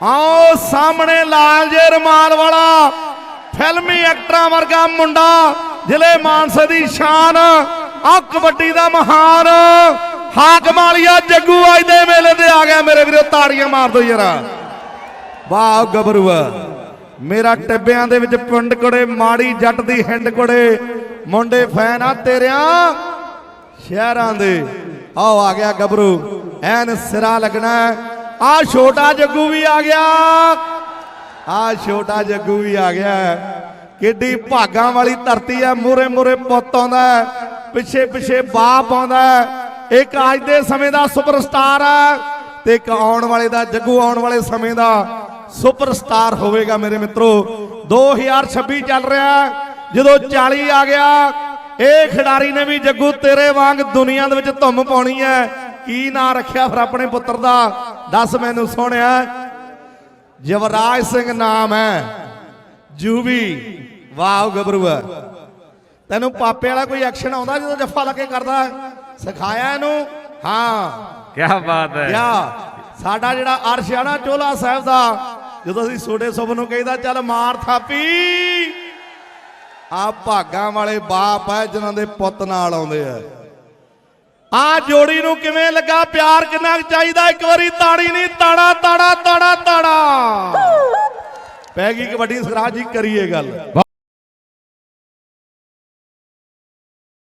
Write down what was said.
ਆਓ ਸਾਹਮਣੇ ਲਾਲ ਜੇ ਰਮਾਲ ਵਾਲਾ ਫਿਲਮੀ ਐਕਟਰਾਂ ਵਰਗਾ ਮੁੰਡਾ, ਜ਼ਿਲ੍ਹੇ ਮਾਨਸੇ ਦੀ ਸ਼ਾਨ ਆ ਕਬੱਡੀ ਦਾ ਮਹਾਨ ਹਾਕਮ ਵਾਲੀਆ ਜੱਗੂ ਅੱਜ ਦੇ ਮੇਲੇ ਤੇ ਆ ਗਿਆ ਮੇਰੇ ਵੀਰੋ, ਤਾੜੀਆਂ ਮਾਰ ਦੋ ਯਾਰਾ ਵਾਹ ਗੱਭਰੂਆ, ਮੇਰਾ ਟਿੱਬਿਆਂ ਦੇ ਵਿੱਚ ਪਿੰਡ ਕੋੜੇ, ਮਾੜੀ ਜੱਟ ਦੀ ਹਿੰਡ ਕੋੜੇ, ਮੁੰਡੇ ਫੈਨ ਆ ਤੇਰਿਆਂ ਸ਼ਹਿਰਾਂ ਦੇ। ਆਓ ਆ ਗਿਆ ਗੱਭਰੂ, ਐਨ ਸਿਰਾ ਲੱਗਣਾ ਆ ਛੋਟਾ ਜੱਗੂ ਵੀ ਆ ਗਿਆ। ਆ ਛੋਟਾ ਜੱਗੂ ਵੀ ਆ ਗਿਆ। ਕਿੱਡੀ ਭਾਗਾਂ ਵਾਲੀ ਧਰਤੀ ਹੈ ਮੂਰੇ ਮੂਰੇ ਪੁੱਤ ਆਉਂਦਾ ਪਿੱਛੇ ਪਿੱਛੇ ਬਾਪ ਆਉਂਦਾ ਇੱਕ ਅੱਜ ਦੇ ਸਮੇਂ ਦਾ ਸੁਪਰਸਟਾਰ ਹੈ ਤੇ ਇੱਕ ਆਉਣ ਵਾਲੇ ਦਾ, ਜੱਗੂ ਆਉਣ ਵਾਲੇ ਸਮੇਂ ਦਾ ਸੁਪਰਸਟਾਰ ਹੋਵੇਗਾ ਮੇਰੇ ਮਿੱਤਰੋ। 2026 ਚੱਲ ਰਿਹਾ ਜਦੋਂ 40 ਆ ਗਿਆ, ਇਹ ਖਿਡਾਰੀ ਨੇ ਵੀ ਜੱਗੂ ਤੇਰੇ ਵਾਂਗ ਦੁਨੀਆ ਦੇ ਵਿੱਚ ਧੁੰਮ ਪਾਉਣੀ ਹੈ ਕੀ ਨਾਂ ਰੱਖਿਆ ਫਿਰ ਆਪਣੇ ਪੁੱਤਰ ਦਾ? ਦੱਸ ਮੈਨੂੰ ਸੋਹਣਿਆ। ਯਵਰਾਜ ਸਿੰਘ ਨਾਮ ਹੈ। ਜੂਬੀ। ਵਾਹ ਗੱਭਰੂਆ ਤੈਨੂੰ ਪਾਪੇ ਵਾਲਾ ਕੋਈ ਐਕਸ਼ਨ ਆਉਂਦਾ ਜਦੋਂ ਜੱਫਾ ਲਾ ਕੇ ਕਰਦਾ? ਸਿਖਾਇਆ ਇਹਨੂੰ? ਹਾਂ। ਕੀ ਬਾਤ ਹੈ। ਯਾ ਸਾਡਾ ਜਿਹੜਾ ਅਰਸ਼ ਆ ਨਾ ਚੋਲਾ ਸਾਹਿਬ ਦਾ ਜਦੋਂ ਅਸੀਂ ਛੋਟੇ ਸੁਭ ਨੂੰ ਕਹਿੰਦਾ ਚੱਲ ਮਾਰ ਥਾਪੀ। ਆ ਭਾਗਾਂ ਵਾਲੇ ਬਾਪ ਐ ਜਿਨ੍ਹਾਂ ਦੇ ਪੁੱਤ ਨਾਲ ਆਉਂਦੇ ਆ। ਆ ਜੋੜੀ ਨੂੰ ਕਿਵੇਂ ਲੱਗਾ? ਪਿਆਰ ਕਿੰਨਾ ਚਾਹੀਦਾ? ਇੱਕ ਵਾਰੀ ਤਾੜੀ ਨਹੀਂ ਤਾੜਾ ਤਾੜਾ ਤਾੜਾ ਤਾੜਾ। ਪੈ ਗਈ ਕਬੱਡੀ ਸਰਾਜ ਜੀ ਕਰੀਏ ਗੱਲ।